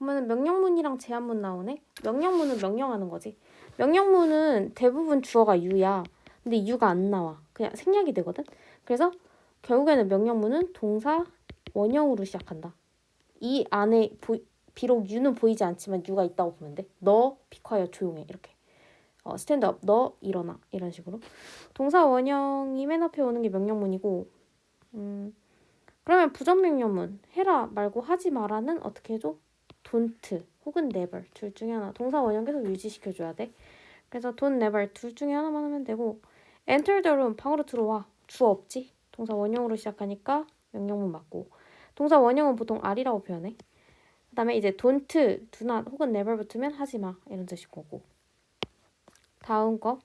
보면은 명령문이랑 제한문 나오네. 명령문은 명령하는 거지. 명령문은 대부분 주어가 you야. 근데 you가 안 나와. 그냥 생략이 되거든. 그래서 결국에는 명령문은 동사 원형으로 시작한다. 이 안에 보, 비록 you는 보이지 않지만 you가 있다고 보면 돼. 너 비콰이어 조용해 이렇게. 어, 스탠드업 너 일어나 이런 식으로. 동사 원형이 맨 앞에 오는 게 명령문이고. 음, 그러면 부정명령문 해라 말고 하지 마라는 어떻게 해줘? Don't 혹은 never 둘 중에 하나. 동사 원형 계속 유지시켜줘야 돼. 그래서 don't never 둘 중에 하나만 하면 되고 enter the room 방으로 들어와. 주어 없지? 동사 원형으로 시작하니까 명령문 맞고. 동사 원형은 보통 are라고 표현해. 그 다음에 이제 don't, do not 혹은 never 붙으면 하지마. 이런 뜻일 거고. 다음 거.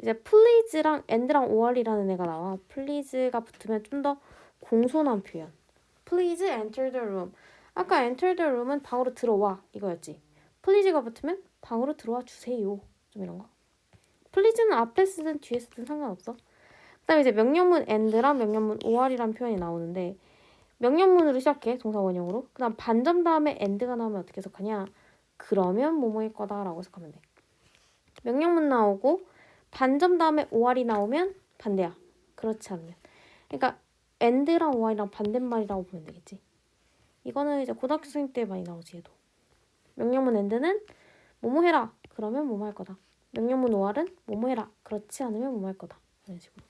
이제 please랑 and랑 or이라는 애가 나와. please가 붙으면 좀 더 공손한 표현. please enter the room 아까 enter the room은 방으로 들어와 이거였지. please가 붙으면 방으로 들어와 주세요. 좀 이런 거. please는 앞에 쓰든 뒤에 쓰든 상관없어. 그다음에 이제 명령문 and랑 명령문 or이란 표현이 나오는데 명령문으로 시작해 동사 원형으로. 그다음 반점 다음에 and가 나오면 어떻게 해석하냐? 그러면 뭐뭐일 거다라고 해석하면 돼. 명령문 나오고 반점 다음에 or이 나오면 반대야. 그렇지 않으면. 그러니까 and랑 or이랑 반대말이라고 보면 되겠지. 이거는 이제 고등학생 때 많이 나오지 얘도. 명령문 and는 뭐뭐 해라. 그러면 뭐뭐 할 거다. 명령문 or은 뭐뭐 해라. 그렇지 않으면 뭐뭐 할 거다. 이런 식으로.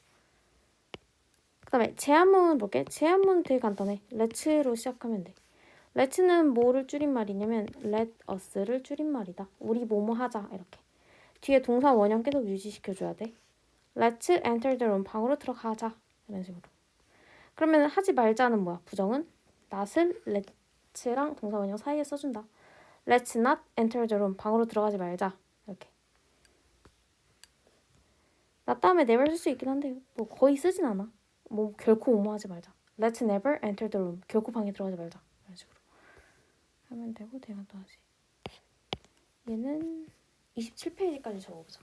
그 다음에 제한문 볼게. 제한문 되게 간단해. let'로 시작하면 돼. let'는 뭐를 줄임말이냐면 let us를 줄임말이다. 우리 뭐뭐 하자 이렇게. 뒤에 동사 원형 계속 유지시켜줘야 돼. Let's enter the room. 방으로 들어가자. 이런 식으로. 그러면 하지 말자는 뭐야? 부정은 not을 let'랑 동사 원형 사이에 써준다. Let's not enter the room. 방으로 들어가지 말자. 이렇게. not 다음에 never 쓸 수 있긴 한데 뭐 거의 쓰진 않아. 뭐 결코 뭐뭐하지 말자. Let's never enter the room. 결코 방에 들어가지 말자. 이런 식으로 하면 되고 또 하지. 얘는 27페이지까지 적어보자.